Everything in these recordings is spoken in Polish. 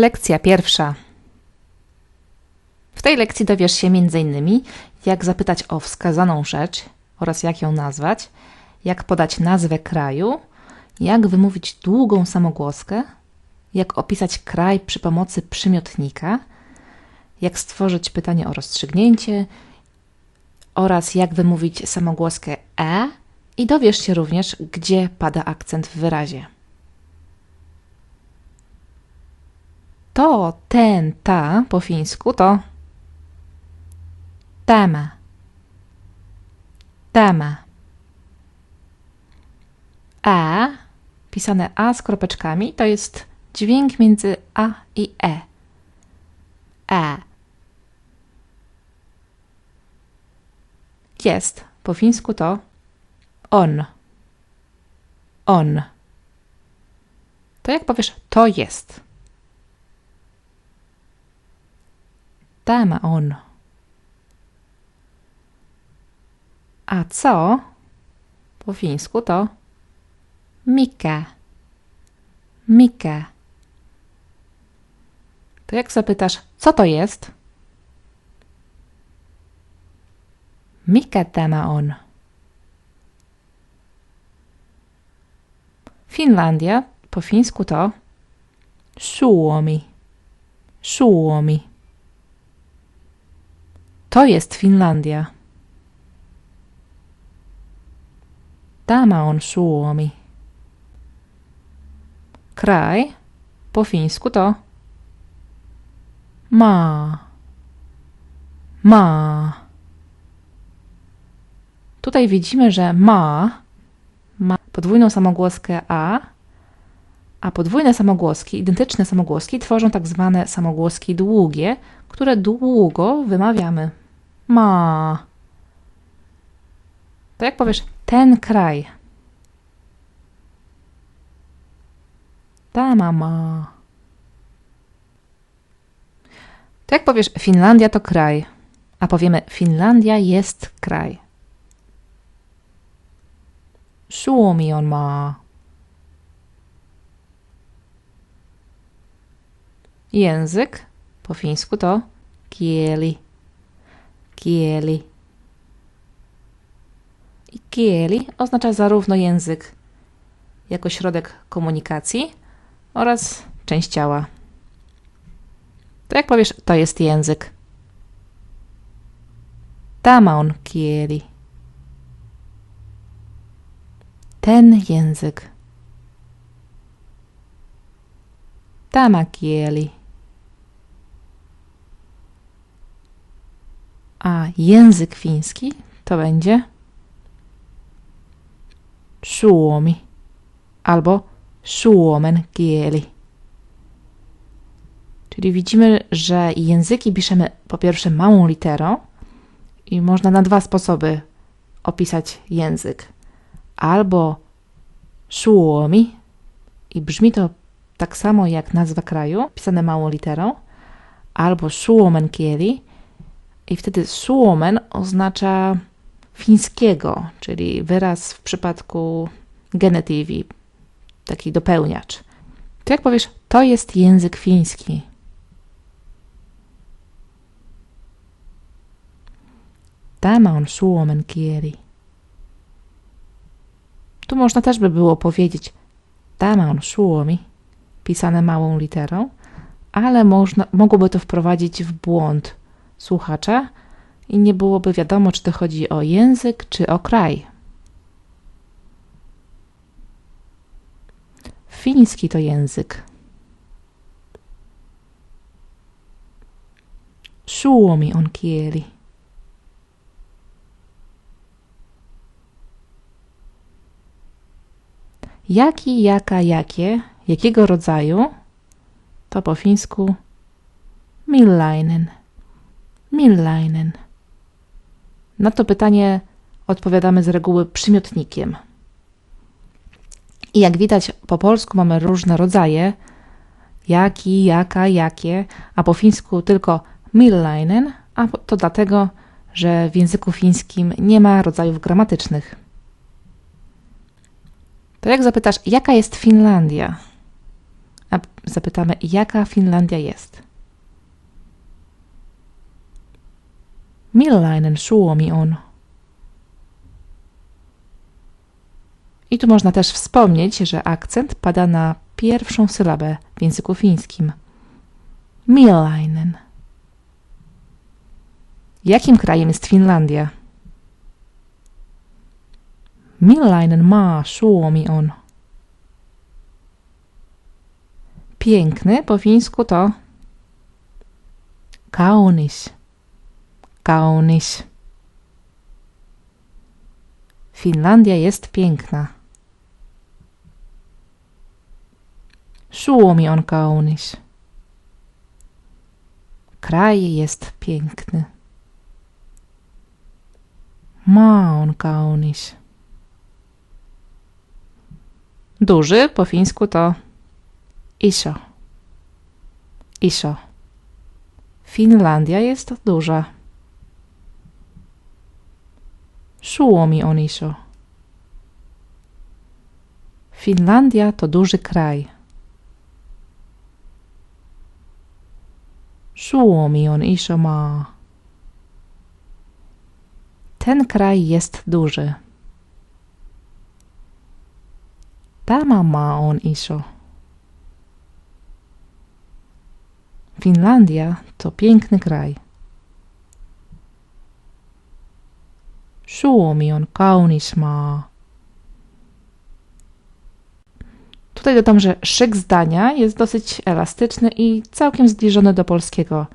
Lekcja pierwsza. W tej lekcji dowiesz się m.in. jak zapytać o wskazaną rzecz oraz jak ją nazwać, jak podać nazwę kraju, jak wymówić długą samogłoskę, jak opisać kraj przy pomocy przymiotnika, jak stworzyć pytanie o rozstrzygnięcie oraz jak wymówić samogłoskę e i dowiesz się również, gdzie pada akcent w wyrazie. To, ten, ta po fińsku to tämä. Tämä. A, pisane A z kropeczkami, to jest dźwięk między A i E. E. Jest. Po fińsku to on. On. To jak powiesz to jest? Tämä on. Att co? på fińsku då. mikä. Mikä. To jak zapytasz, co to jest? Mikä tämä on? Finlandia po fińsku to Suomi. Suomi. To jest Finlandia. Tämä on Suomi. Kraj po fińsku to maa. Maa. Tutaj widzimy, że ma ma podwójną samogłoskę a, a podwójne samogłoski, identyczne samogłoski tworzą tak zwane samogłoski długie, które długo wymawiamy. Ma. To jak powiesz ten kraj? Ta mama. To jak powiesz Finlandia to kraj, a powiemy Finlandia jest kraj. Suomi on maa. Język po fińsku to kieli. Kieli. I kieli oznacza zarówno język jako środek komunikacji oraz część ciała. To jak powiesz, to jest język. On kieli. Ten język. Tämä kieli. A język fiński to będzie suomi albo suomen kieli. Czyli widzimy, że języki piszemy po pierwsze małą literą i można na dwa sposoby opisać język. Albo suomi i brzmi to tak samo jak nazwa kraju, pisane małą literą, albo suomen kieli i wtedy suomen oznacza fińskiego, czyli wyraz w przypadku genetywi, taki dopełniacz. To jak powiesz, to jest język fiński. Tämä on suomen kieli. Tu można też by było powiedzieć Tämä on suomi, pisane małą literą, ale można, mogłoby to wprowadzić w błąd słuchacza i nie byłoby wiadomo, czy to chodzi o język, czy o kraj. Fiński to język. Suomi on kieli. Jaki, jaka, jakie, jakiego rodzaju, to po fińsku millainen. Millainen. Na to pytanie odpowiadamy z reguły przymiotnikiem. I jak widać, po polsku mamy różne rodzaje, jaki, jaka, jakie, a po fińsku tylko millainen, a to dlatego, że w języku fińskim nie ma rodzajów gramatycznych. To jak zapytasz, jaka jest Finlandia? A zapytamy, jaka Finlandia jest. Millainen Suomi on? I tu można też wspomnieć, że akcent pada na pierwszą sylabę w języku fińskim. Millainen. Jakim krajem jest Finlandia? Millainen maa Suomi on? Piękny po fińsku to kaunis. Kaunis. Finlandia jest piękna. Suomi on kaunis. Kraj jest piękny. Maa on kaunis. Duży po fińsku to iso. Iso. Finlandia jest duża. Suomi on iso. Finlandia to duży kraj. Suomi on iso maa. Ten kraj jest duży. Tämä maa on iso. Finlandia to piękny kraj. Suomi on kaunis maa. Tutaj dodam, że szyk zdania jest dosyć elastyczny i całkiem zbliżony do polskiego.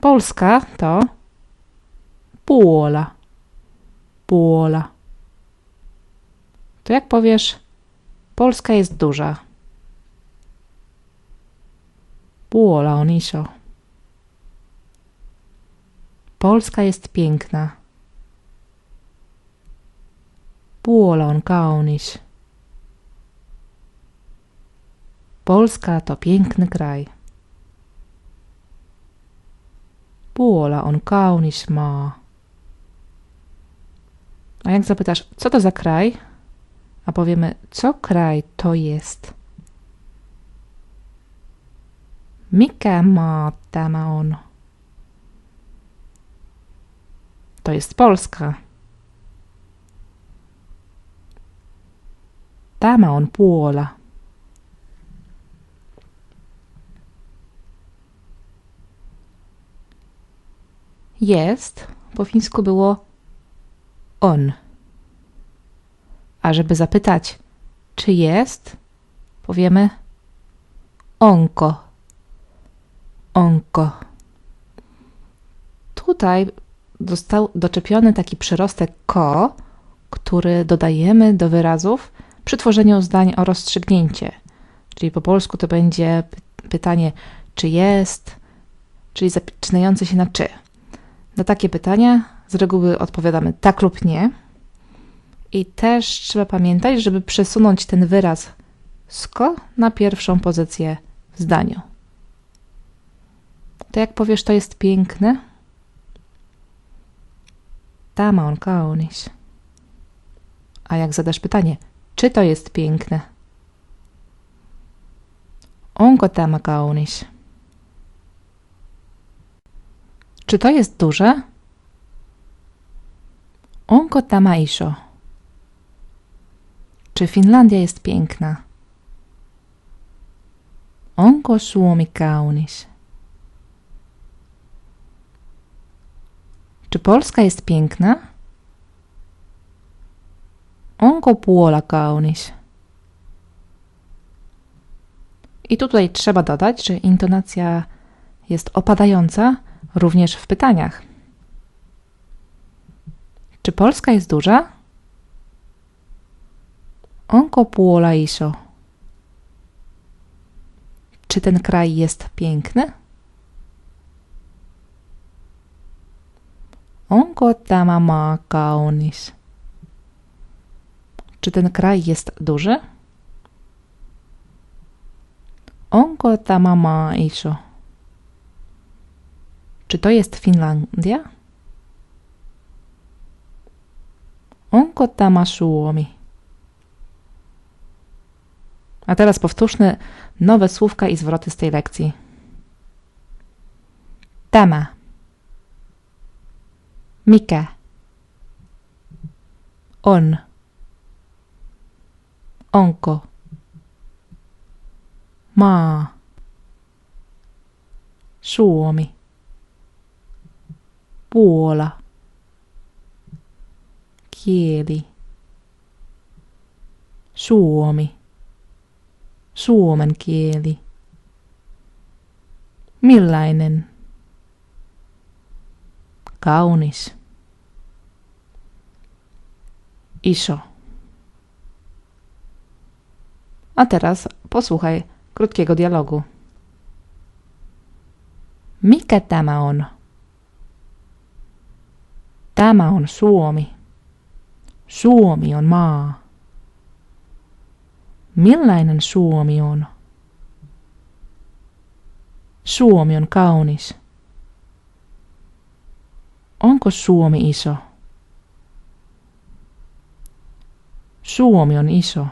Polska to Puola. Puola. To jak powiesz, Polska jest duża. Puola on iso. Polska jest piękna. Puola on kaunis. Polska to piękny kraj. Puola on kaunis maa. A jak zapytasz, co to za kraj? A powiemy, co kraj to jest? Mikä maa tämä on? To jest Polska. Tämä on Puola. Jest po fińsku było on. A żeby zapytać, czy jest, powiemy onko. Onko. Tutaj został doczepiony taki przyrostek ko, który dodajemy do wyrazów przy tworzeniu zdań o rozstrzygnięcie. Czyli po polsku to będzie pytanie, czy jest, czyli zaczynające się na czy. Na takie pytania z reguły odpowiadamy tak lub nie. I też trzeba pamiętać, żeby przesunąć ten wyraz sko na pierwszą pozycję w zdaniu. To jak powiesz, to jest piękne? Tämä on kaunis. A jak zadasz pytanie, czy to jest piękne? Onko tämä kaunis? Czy to jest duże? Onko tämä iso? Czy Finlandia jest piękna? Onko Suomi kaunis? Czy Polska jest piękna? Onko Puola kaunis? I tutaj trzeba dodać, że intonacja jest opadająca również w pytaniach. Czy Polska jest duża? Onko Puola iso? Czy ten kraj jest piękny? Onko tämä maa kaunis? Czy ten kraj jest duży? Onko tämä maa iso? Czy to jest Finlandia? Onko tämä Suomi? A teraz powtórzmy nowe słówka i zwroty z tej lekcji. Tämä. Mikä. On. Onko. Maa. Suomi. Puola. Kieli. Suomi. Suomen kieli. Millainen? Kaunis. Iso. A teraz posłuchaj krótkiego dialogu. Mikä tämä on? Tämä on Suomi. Suomi on maa. Millainen Suomi on? Suomi on kaunis. Onko Suomi iso? Suomi on iso.